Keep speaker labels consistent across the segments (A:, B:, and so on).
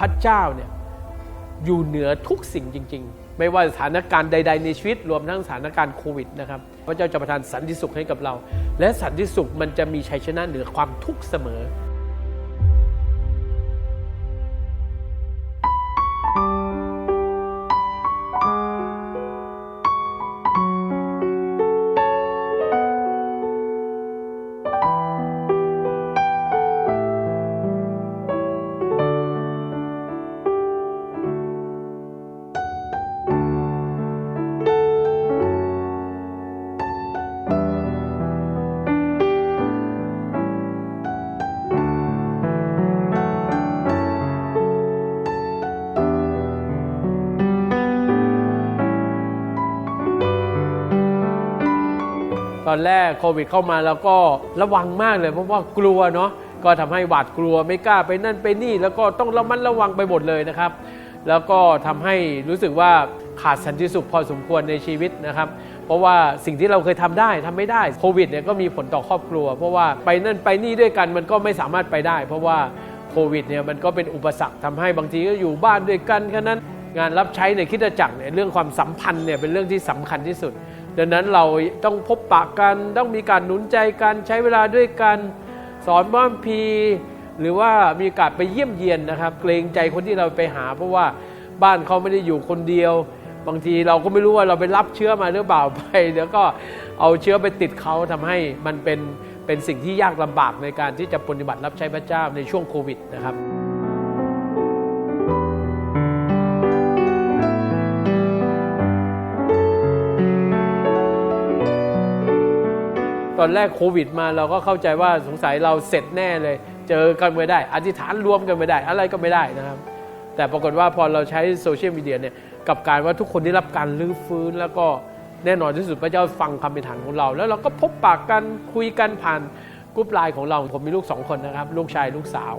A: พระเจ้าเนี่ยอยู่เหนือทุกสิ่งจริง ๆ ไม่ว่าสถานการณ์ใด ๆ ในชีวิตรวมทั้งสถานการณ์โควิดนะครับ พระเจ้าจะประทานสันติสุขให้กับเรา และสันติสุขมันจะมีชัยชนะเหนือความทุกข์เสมอ ตอนแรกโควิดเข้ามาแล้วก็ระวังมากเลยเพราะว่ากลัวเนาะก็ทำให้หวาดกลัวไม่กล้าไปนั่นไปนี่ แล้วก็ต้องระมัดระวังไปหมดเลยนะครับ แล้วก็ทำให้รู้สึกว่าขาดสันติสุขพอสมควรในชีวิตนะครับ เพราะว่าสิ่งที่เราเคยทำได้ทำไม่ได้โควิดเนี่ยก็มีผลต่อครอบครัว เพราะว่าไปนั่นไปนี่ด้วยกันมันก็ไม่สามารถไปได้ เพราะว่าโควิดเนี่ยมันก็เป็นอุปสรรคทำให้บางทีก็อยู่บ้านด้วยกันแค่นั้นงานรับใช้ในคิดจักรเนี่ยเรื่องความสัมพันธ์เนี่ยเป็นเรื่องที่สำคัญที่สุด ดังนั้นเราต้องพบปะกันต้องมีการหนุนใจกันใช้เวลาด้วยกันสอนบ้านพี หรือว่ามีโอกาสไปเยี่ยมเยียนนะครับ เกรงใจคนที่เราไปหา เพราะว่าบ้านเขาไม่ได้อยู่คนเดียว บางทีเราก็ไม่รู้ว่าเราไปรับเชื้อมาหรือเปล่าไปเดี๋ยวก็เอาเชื้อไปติดเขาทำให้มันเป็นเป็นสิ่งที่ยากลำบากในการที่จะปฏิบัติรับใช้พระเจ้าในช่วงโควิดนะครับ ตอนแรกโควิดมาเราก็เข้าใจว่าสงสัยเราเสร็จแน่เลย เจอกันไม่ได้ อธิษฐานรวมกันไม่ได้ อะไรก็ไม่ได้นะครับ แต่ปรากฏว่าพอเราใช้โซเชียลมีเดียเนี่ยกับการว่าทุกคนได้รับการรื้อฟื้นแล้วก็แน่นอนที่สุดพระเจ้าฟังคำเป็นฐานของเรา แล้วเราก็พบปากกันคุยกันผ่านกรุ๊ปไลน์ของเราผมมีลูกสองคนนะครับ ลูกชายลูกสาว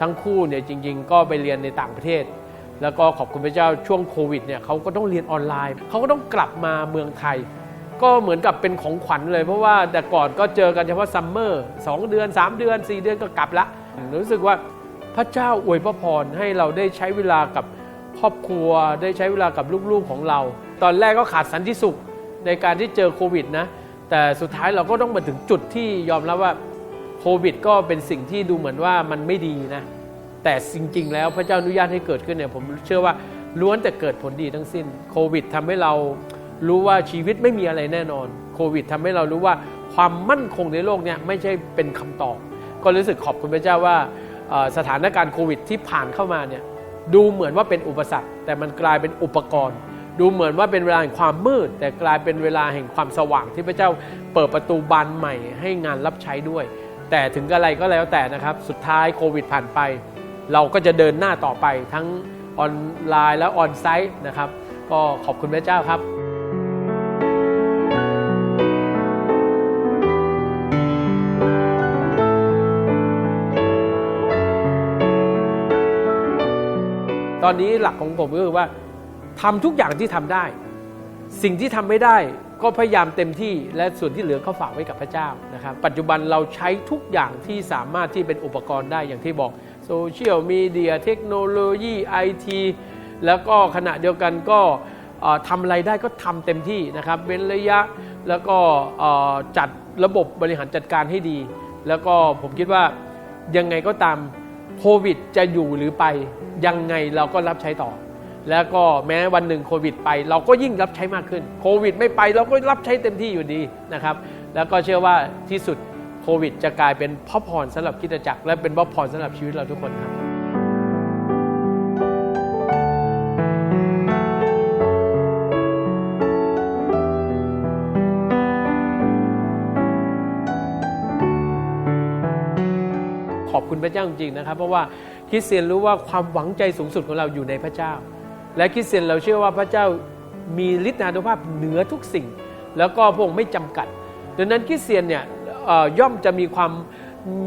A: ทั้งคู่เนี่ยจริง ๆ ก็ไปเรียนในต่างประเทศ แล้วก็ขอบคุณพระเจ้าช่วงโควิดเนี่ยเขาก็ต้องเรียนออนไลน์เขาก็ต้องกลับมาเมืองไทย ก็เหมือนกับเป็นของขวัญเลย เพราะว่าแต่ก่อนก็เจอกันเฉพาะซัมเมอร์สองเดือน 3 เดือน 4 เดือนก็กลับละรู้สึกว่าพระเจ้าอวยพระพรให้เราได้ใช้เวลากับครอบครัว ได้ใช้เวลากับลูกๆของเรา ตอนแรกก็ขาดสันติสุขในการที่เจอโควิดนะแต่สุดท้ายเราก็ต้องมาถึงจุดที่ยอมรับว่าโควิด ก็เป็นสิ่งที่ดูเหมือนว่ามันไม่ดีนะ แต่จริง ๆ แล้วพระเจ้าอนุญาตให้เกิดขึ้นเนี่ยผมเชื่อว่าล้วนแต่เกิดผลดีทั้งสิ้นโควิดทำให้เรา รู้ว่าชีวิตไม่มีอะไรแน่นอนโควิดทำให้เรารู้ว่าความมั่นคงในโลกเนี่ยไม่ใช่เป็นคำตอบ ก็รู้สึกขอบคุณพระเจ้าว่าสถานการณ์โควิดที่ผ่านเข้ามาเนี่ยดูเหมือนว่าเป็นอุปสรรค แต่มันกลายเป็นอุปกรณ์ ดูเหมือนว่าเป็นเวลาแห่งความมืด แต่กลายเป็นเวลาแห่งความสว่างที่พระเจ้าเปิดประตูบานใหม่ ให้งานรับใช้ด้วย แต่ถึงอะไรก็แล้วแต่นะครับ สุดท้ายโควิดผ่านไป เราก็จะเดินหน้าต่อไปทั้งออนไลน์และออนไซต์นะครับ ก็ขอบคุณพระเจ้าครับ ตอนนี้หลักของผมก็คือว่าทำทุกอย่างที่ทำได้ สิ่งที่ทำไม่ได้ก็พยายามเต็มที่และส่วนที่เหลือก็ฝากไว้กับพระเจ้านะครับ ปัจจุบันเราใช้ทุกอย่างที่สามารถที่เป็นอุปกรณ์ได้อย่างที่บอกโซเชียลมีเดียเทคโนโลยีไอทีแล้วก็ขณะเดียวกันก็ทำอะไรได้ก็ทำเต็มที่นะครับเว้นระยะแล้วก็จัดระบบบริหารจัดการให้ดี แล้วก็ผมคิดว่ายังไงก็ตาม โควิดจะอยู่หรือไปยังไงเราก็รับใช้ต่อ แล้วก็แม้วันหนึ่งโควิดไป เราก็ยิ่งรับใช้มากขึ้น โควิดไม่ไปเราก็รับใช้เต็มที่อยู่ดีนะครับ แล้วก็เชื่อว่าที่สุดโควิดจะกลายเป็นพ่อพรสำหรับคิดจักรและเป็นพ่อพรสำหรับชีวิตเราทุกคนครับ คุณพระเจ้าจริงๆนะครับ เพราะว่าคริสเตียนรู้ว่าความหวังใจสูงสุดของเราอยู่ในพระเจ้า และคริสเตียนเราเชื่อว่าพระเจ้ามีฤทธานุภาพเหนือทุกสิ่ง แล้วก็พระองค์ไม่จำกัด ดังนั้นคริสเตียนเนี่ยย่อมจะมีความ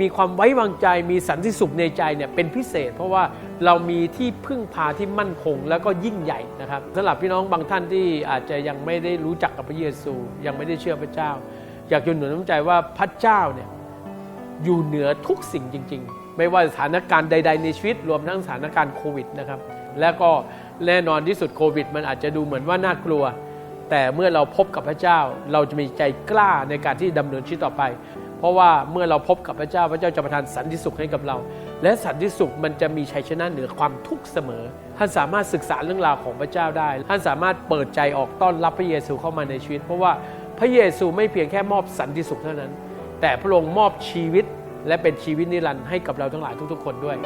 A: มีความไว้วางใจมีสันติสุขในใจเนี่ยเป็นพิเศษ เพราะว่าเรามีที่พึ่งพาที่มั่นคงแล้วก็ยิ่งใหญ่นะครับสำหรับพี่น้องบางท่านที่อาจจะยังไม่ได้รู้จักกับพระเยซู ยังไม่ได้เชื่อพระเจ้า อยากจะหนุนน้ำใจว่าพระเจ้าเนี่ย อยู่เหนือทุกสิ่งจริง ๆ ไม่ว่าสถานการณ์ใด ๆ ในชีวิตรวมทั้งสถานการณ์โควิดนะครับ และก็แน่นอนที่สุดโควิด มันอาจจะดูเหมือนว่าน่ากลัว แต่เมื่อเราพบกับพระเจ้า เราจะมีใจกล้าในการที่ดำเนินชีวิตต่อไป เพราะว่าเมื่อเราพบกับพระเจ้า พระเจ้าจะประทานสันติสุขให้กับเรา และสันติสุขมันจะมีชัยชนะเหนือความทุกข์เสมอ ท่านสามารถศึกษาเรื่องราวของพระเจ้าได้ ท่านสามารถเปิดใจออกต้อนรับพระเยซูเข้ามาในชีวิต เพราะว่าพระเยซูไม่เพียงแค่มอบสันติสุขเท่านั้น แต่พระองค์มอบชีวิตและเป็นชีวิตนิรันดร์ให้กับเราทั้งหลายทุกๆ คนด้วย